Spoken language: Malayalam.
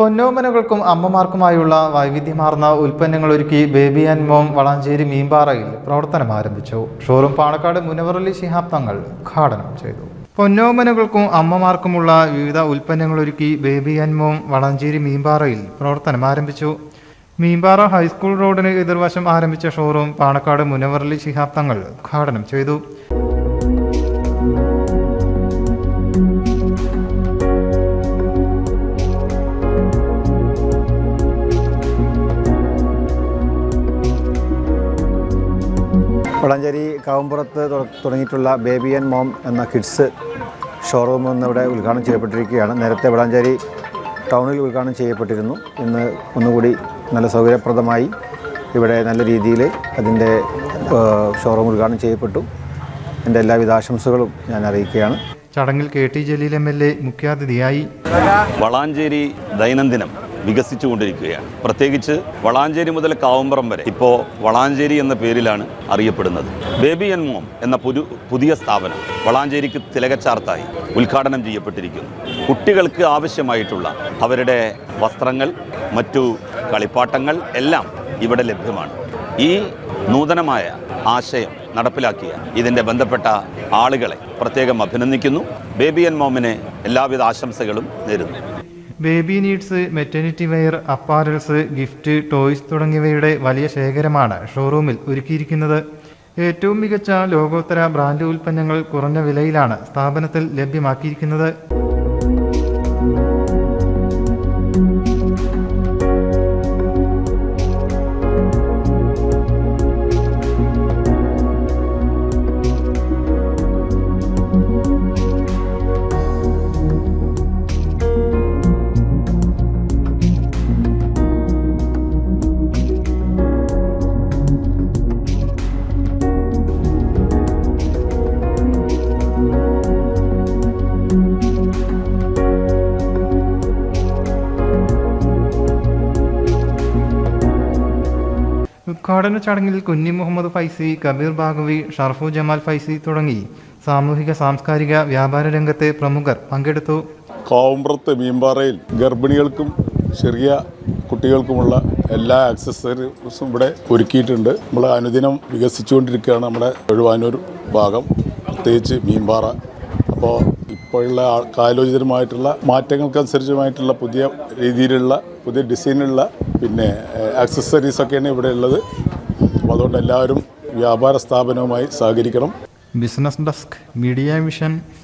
പൊന്നോമനകൾക്കും അമ്മമാർക്കുമായുള്ള വൈവിധ്യമാർന്ന ഉൽപ്പന്നങ്ങൾ ഒരുക്കി ബേബി ആൻഡ് മോം വളാഞ്ചേരി മീൻപാറയിൽ പ്രവർത്തനം ആരംഭിച്ചു. ഷോറൂം പാണക്കാട് മുനവറലി ശിഹാബ് തങ്ങൾ ഉദ്ഘാടനം ചെയ്തു. പൊന്നോമനകൾക്കും അമ്മമാർക്കുമുള്ള വിവിധ ഉൽപ്പന്നങ്ങൾ ഒരുക്കി ബേബി ആൻഡ് മോം വളാഞ്ചേരി മീൻപാറയിൽ പ്രവർത്തനം ആരംഭിച്ചു. മീൻപാറ ഹൈസ്കൂൾ റോഡിന് എതിർവശം ആരംഭിച്ച ഷോറൂം പാണക്കാട് മുനവറലി ശിഹാബ് തങ്ങൾ ഉദ്ഘാടനം ചെയ്തു. വളാഞ്ചേരി കാവുംപുറത്ത് തുടങ്ങിയിട്ടുള്ള ബേബി ആൻഡ് മോം എന്ന കിഡ്സ് ഷോറൂം ഇന്ന് ഇവിടെ ഉദ്ഘാടനം ചെയ്യപ്പെട്ടിരിക്കുകയാണ്. നേരത്തെ വളഞ്ചേരി ടൗണിൽ ഉദ്ഘാടനം ചെയ്യപ്പെട്ടിരുന്നു. ഇന്ന് ഒന്നുകൂടി നല്ല സൗകര്യപ്രദമായി ഇവിടെ നല്ല രീതിയിൽ അതിന്റെ ഷോറൂം ഉദ്ഘാടനം ചെയ്യപ്പെട്ടു. എന്റെ എല്ലാവിധ ആശംസകളും ഞാൻ അറിയിക്കുകയാണ്. ചടങ്ങിൽ K T Jaleel M L A മുഖ്യാതിഥിയായി. വളാഞ്ചേരി ദൈനംദിനം വികസിച്ചുകൊണ്ടിരിക്കുകയാണ്. പ്രത്യേകിച്ച് വളാഞ്ചേരി മുതൽ കാവുമ്പറം വരെ. ഇപ്പോൾ വളാഞ്ചേരി എന്ന പേരിലാണ് അറിയപ്പെടുന്നത്. ബേബി ആൻഡ് മോം എന്ന പുതു പുതിയ സ്ഥാപനം വളാഞ്ചേരിക്ക് തിലകച്ചാർത്തായി ഉദ്ഘാടനം ചെയ്യപ്പെട്ടിരിക്കുന്നു. കുട്ടികൾക്ക് ആവശ്യമായിട്ടുള്ള അവരുടെ വസ്ത്രങ്ങൾ മറ്റു കളിപ്പാട്ടങ്ങൾ എല്ലാം ഇവിടെ ലഭ്യമാണ്. ഈ നൂതനമായ ആശയം നടപ്പിലാക്കിയ ഇതിന്റെ ബന്ധപ്പെട്ട ആളുകളെ പ്രത്യേകം അഭിനന്ദിക്കുന്നു. ബേബി ആൻഡ് മോമിന് എല്ലാവിധ ആശംസകളും നേരുന്നു. Baby needs maternity wear apparels gift toys തുടങ്ങിയവയുടെ വലിയ ശേഖരമാണ് ഷോറൂമിൽ ഒരുക്കിയിരിക്കുന്നത്. ഏറ്റവും മികച്ച ലോകോത്തര ബ്രാൻഡ് ഉൽപ്പന്നങ്ങൾ കുറഞ്ഞ വിലയിലാണ് സ്ഥാപനത്തിൽ ലഭ്യമാക്കിയിരിക്കുന്നത്. ഉദ്ഘാടന ചടങ്ങിൽ കുഞ്ഞി മുഹമ്മദ് ഫൈസി കബീർ ബാഗവി ഷർഫു ജമാൽ ഫൈസി തുടങ്ങി. സാമൂഹിക സാംസ്കാരിക വ്യാപാര രംഗത്തെ പ്രമുഖർ പങ്കെടുത്തു. കോവമ്പ്രത്ത് മീൻപാറയിൽ ഗർഭിണികൾക്കും ചെറിയ കുട്ടികൾക്കുമുള്ള എല്ലാ ആക്സസറീസും ഇവിടെ ഒരുക്കിയിട്ടുണ്ട്. നമ്മൾ അനുദിനം വികസിച്ചുകൊണ്ടിരിക്കുകയാണ് നമ്മുടെ എഴുവാനൂർ ഭാഗം. പ്രത്യേകിച്ച് മീൻപാറ. അപ്പോൾ ഇപ്പോഴുള്ള കാലോചിതമായിട്ടുള്ള മാറ്റങ്ങൾക്കനുസരിച്ചുമായിട്ടുള്ള പുതിയ രീതിയിലുള്ള പുതിയ ഡിസൈനുള്ള പിന്നെ ആക്സസറീസൊക്കെയാണ് ഇവിടെ ഉള്ളത്. അപ്പോൾ അതുകൊണ്ട് എല്ലാവരും വ്യാപാര സ്ഥാപനവുമായി സഹകരിക്കണം. Business desk media vision